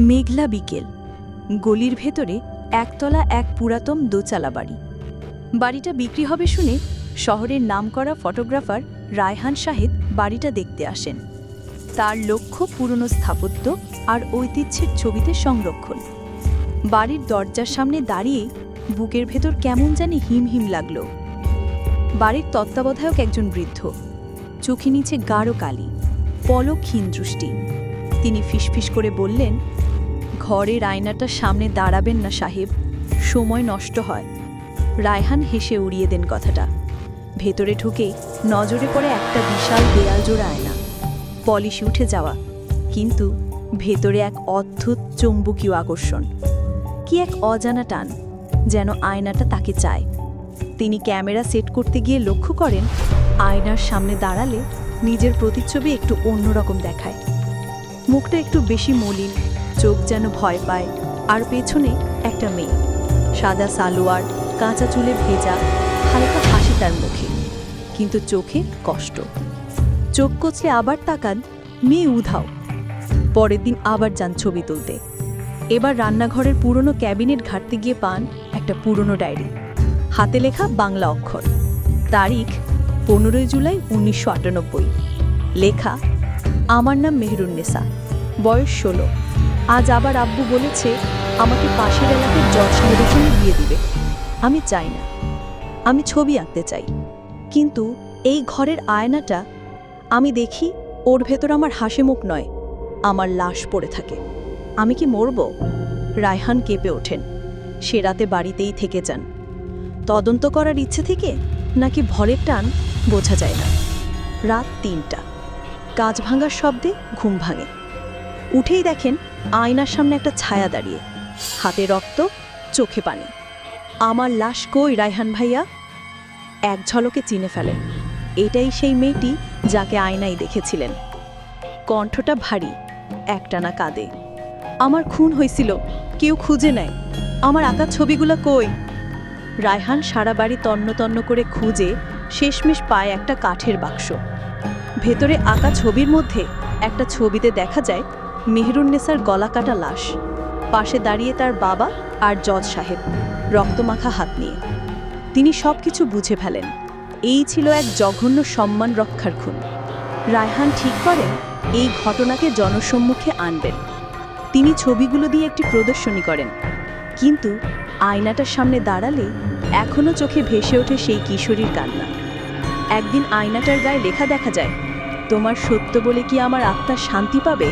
মেঘলা বিকেল। গলির ভেতরে একতলা এক পুরাতন দোচালা বাড়ি। বাড়িটা বিক্রি হবে শুনে শহরের নামকরা ফটোগ্রাফার রায়হান সাহেব বাড়িটা দেখতে আসেন। তার লক্ষ্য পুরনো স্থাপত্য আর ঐতিহ্যের ছবিতে সংরক্ষণ। বাড়ির দরজার সামনে দাঁড়িয়ে বুকের ভেতর কেমন জানি হিম হিম লাগল। বাড়ির তত্ত্বাবধায়ক একজন বৃদ্ধ। চোখে নিচে গাঢ় কালি পলক ক্ষীণ দৃষ্টি। তিনি ফিসফিস করে বললেন ঘরের আয়নাটার সামনে দাঁড়াবেন না সাহেব, সময় নষ্ট হয়। রায়হান হেসে উড়িয়ে দেন কথাটা। ভেতরে ঢুকে নজরে পড়ে একটা বিশাল দেয়াল জোড়া আয়না। পলিশ উঠে যাওয়া, কিন্তু ভেতরে এক অদ্ভুত চৌম্বকীয় আকর্ষণ। কি এক অজানা টান, যেন আয়নাটা তাকে চায়। তিনি ক্যামেরা সেট করতে গিয়ে লক্ষ্য করেন, আয়নার সামনে দাঁড়ালে নিজের প্রতিচ্ছবি একটু অন্যরকম দেখায়। মুখটা একটু বেশি মলিন চোখ যেন ভয় পায়, আর পেছনে একটা মেয়ে। সাদা সালোয়ার, কাঁচা চুলে ভেজা, হালকা হাসি তার মুখে, কিন্তু চোখে কষ্ট। চোখ কচলে আবার তাকান, মেয়ে উধাও। পরের দিন আবার যান ছবি তুলতে। এবার রান্নাঘরের পুরনো ক্যাবিনেট ঘাটতে গিয়ে পান একটা পুরনো ডায়েরি। হাতে লেখা বাংলা অক্ষর। তারিখ, পনেরোই জুলাই উনিশশো আটানব্বই। লেখা, আমার নাম মেহরুন্নেসা বয়স ষোলো। আজ আবার আব্বু বলেছে, আমাকে পাশের এলাকার জজ সাহেবের বিয়ে দিবে। আমি চাই না। আমি ছবি আঁকতে চাই। কিন্তু এই ঘরের আয়নাটা আমি দেখি ওর ভেতর আমার হাসি মুখ নয়, আমার লাশ পড়ে থাকে। আমি কি মরব? রায়হান কেঁপে ওঠেন। সে রাতে বাড়িতেই থেকে যান। তদন্ত করার ইচ্ছে থেকে নাকি ভরের টান বোঝা যায় না। রাত তিনটা। কাজ ভাঙার শব্দে ঘুম ভাঙে। উঠেই দেখেন আয়নার সামনে একটা ছায়া দাঁড়িয়ে। হাতে রক্ত, চোখে পানি। আমার লাশ কই, রায়হান ভাইয়া? এক ঝলকে চিনে ফেলেন। এটাই সেই মেয়েটি যাকে আয়নায় দেখেছিলেন। কণ্ঠটা ভারী, একটানা কাঁদে। আমার খুন হয়েছিল, কেউ খুঁজে নেয়। আমার আঁকা ছবিগুলো কই? রায়হান সারা বাড়ি তন্ন তন্ন করে খুঁজে শেষমেশ পায় একটা কাঠের বাক্স। ভেতরে আঁকা ছবির মধ্যে একটা ছবিতে দেখা যায় মেহরুন্নেসার গলা কাটা লাশ। পাশে দাঁড়িয়ে তার বাবা আর জজ সাহেব, রক্তমাখা হাত নিয়ে। তিনি সব কিছু বুঝে ফেলেন। এই ছিল এক জঘন্য সম্মান রক্ষার খুন। রায়হান ঠিক করেন, এই ঘটনাকে জনসম্মুখে আনবেন। তিনি ছবিগুলো দিয়ে একটি প্রদর্শনী করেন। কিন্তু আয়নাটার সামনে দাঁড়ালে এখনও চোখে ভেসে ওঠে সেই কিশোরীর কান্না। একদিন আয়নাটার গায়ে লেখা দেখা যায়, তোমার সত্য বলে কি আমার আত্মা শান্তি পাবে?